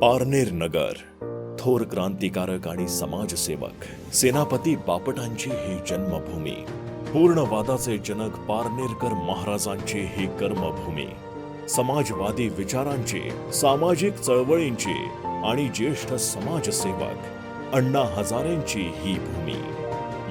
पारनेर नगर थोर क्रांतिकारक आणि समाजसेवक सेनापती बापटांची ही जन्मभूमी पूर्णवादाचे जनक पारनेरकर महाराजांची ही कर्मभूमी समाजवादी विचारांची सामाजिक चळवळींची आणि ज्येष्ठ समाजसेवक अण्णा हजारेंची ही भूमी.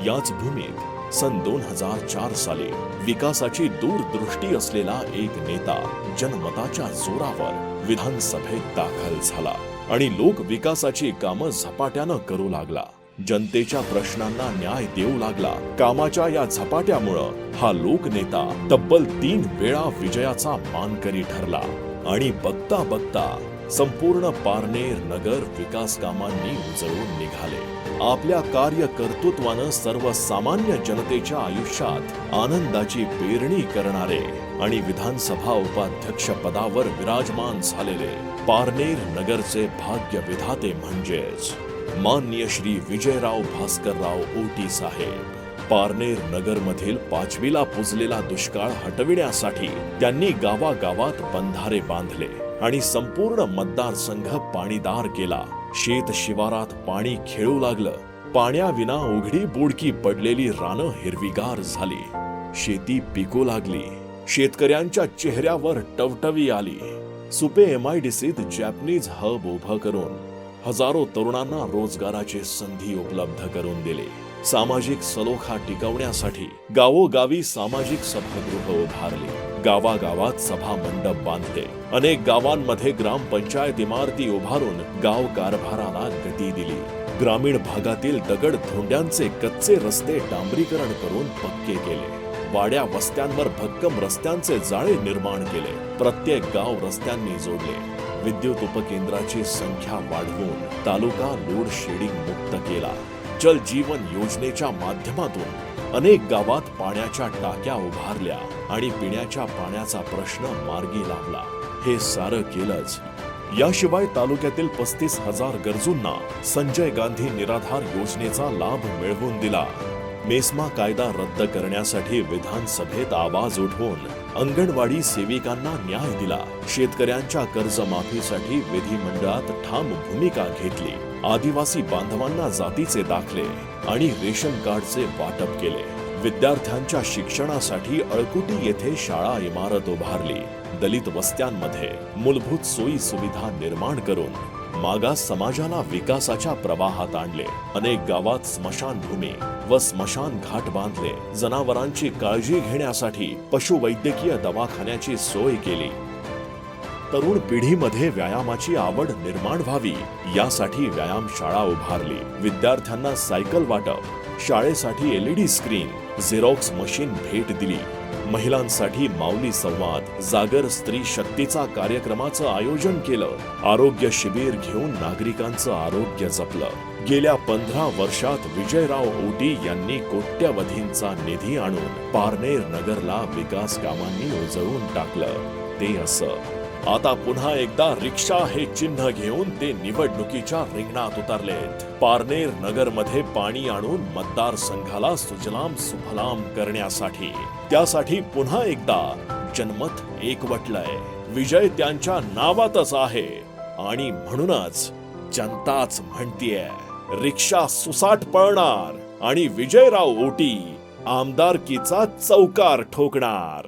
याच भूमीत सन दोन हजार चार साली विकासाची दूरदृष्टी असलेला एक नेता जनमताच्या जोरावर विधानसभेत दाखल झाला आणि लोक विकासाची कामं झपाट्यानं करू लागला. जनतेच्या प्रश्नांना न्याय देऊ लागला. कामाच्या या झपाट्यामुळं हा लोकनेता तब्बल तीन वेळा विजयाचा मानकरी ठरला आणि बघता बघता संपूर्ण पारनेर नगर विकास कामांनी उजळून निघाले. आपल्या कार्य कर्तृत्वानं सर्वसामान्य जनतेच्या आयुष्यात आनंदाची पेरणी करणारे आणि विधानसभा उपाध्यक्ष पदावर विराजमान झालेले पारनेर नगरचे भाग्य विधाते म्हणजेच मान्य श्री विजयराव भास्करराव ओटी साहेब. पारनेर नगर मधील पाचवीला पुजलेला दुष्काळ हटविण्यासाठी त्यांनी गावागावात बंधारे बांधले. आणि संपूर्ण मतदारसंघ पाणीदार केला. शेत शिवारात पाणी खेळू लागलं. पाण्याविना उघडी बुडकी पडलेली रानं हिरवीगार झाली. शेती पिकू लागली. शेतकऱ्यांच्या चेहऱ्यावर टवटवी आली. सुपे एमआयडीसीत जॅपनीज हब उभं करून हजारो तरुणांना रोजगाराची संधी उपलब्ध करून दिली. सामाजिक सलोखा टिकवण्यासाठी गावोगावी सामाजिक सभागृह उभारली. गावागावात सभा मंडप बांधले. अनेक गावांमध्ये ग्रामपंचायत इमारती उभारून गाव कारभाराला गती दिली. ग्रामीण भागातील दगड धोंड्यांचे कच्चे रस्ते डांबरीकरण करून पक्के केले. वाड्या वस्त्यांवर भक्कम रस्त्यांचे जाळे निर्माण केले. प्रत्येक गाव रस्त्यांनी जोडले. विद्युत उपकेंद्राची संख्या वाढवून तालुका लोड शेडिंग मुक्त केला. जल जीवन योजनेच्या माध्यमातून अनेक गावात पाण्याच्या टाक्या उभारल्या आणि पिण्याच्या पाण्याचा प्रश्न मार्गी लावला हे सारं केलंच. याशिवाय तालुक्यातील पस्तीस हजार गरजूंना संजय गांधी निराधार योजनेचा लाभ मिळवून दिला. मेस्मा कायदा रद्द करण्यासाठी विधानसभेत आवाज उठवून अंगणवाडी सेविकांना न्याय दिला. शेतकऱ्यांच्या कर्जमाफीसाठी विधिमंडळात ठाम भूमिका घेतली. आदिवासी बांधवांना जातीचे दाखले आणि रेशन कार्डचे वाटप केले. विद्यार्थ्यांच्या शिक्षणासाठी अळकुटी येथे शाळा इमारत उभारली. दलित वस्त्यांमध्ये मूलभूत सोयी सुविधा निर्माण करून मागास समाजाला विकासाच्या प्रवाहात आणले. अनेक गावात स्मशानभूमी व स्मशान घाट बांधले. जनावरांची काळजी घेण्यासाठी पशुवैद्यकीय दवाखान्याची सोय केली. तरुण पिढीमध्ये व्यायामाची आवड निर्माण व्हावी यासाठी व्यायामशाळा उभारली. विद्यार्थ्यांना सायकल वाटप शाळेसाठी एलईडी स्क्रीन झेरॉक्स मशीन भेट दिली. महिलांसाठी माऊली संवाद जागर स्त्री शक्तीचा कार्यक्रमाचं आयोजन केलं. आरोग्य शिबिर घेऊन नागरिकांचं आरोग्य जपलं. गेल्या पंधरा वर्षात विजयराव ओटी यांनी कोट्यवधींचा निधी आणून पारनेर नगरला विकास कामांनी उजळून टाकलं. ते असं. आता पुन्हा एकदा रिक्षा हे चिन्ह घेऊन ते निवडणुकीच्या रिंगणात उतरलेत. पारनेर नगरमध्ये पाणी आणून मतदारसंघाला सुजलाम सुफलाम करण्यासाठी. त्यासाठी पुन्हा एकदा जनमत एकवटलंय. विजय त्यांच्या नावातच आहे. आणि म्हणूनच जनताच म्हणतीये रिक्षा सुसाट पळणार आणि विजयराव ओटी आमदारकीचा चौकार ठोकणार.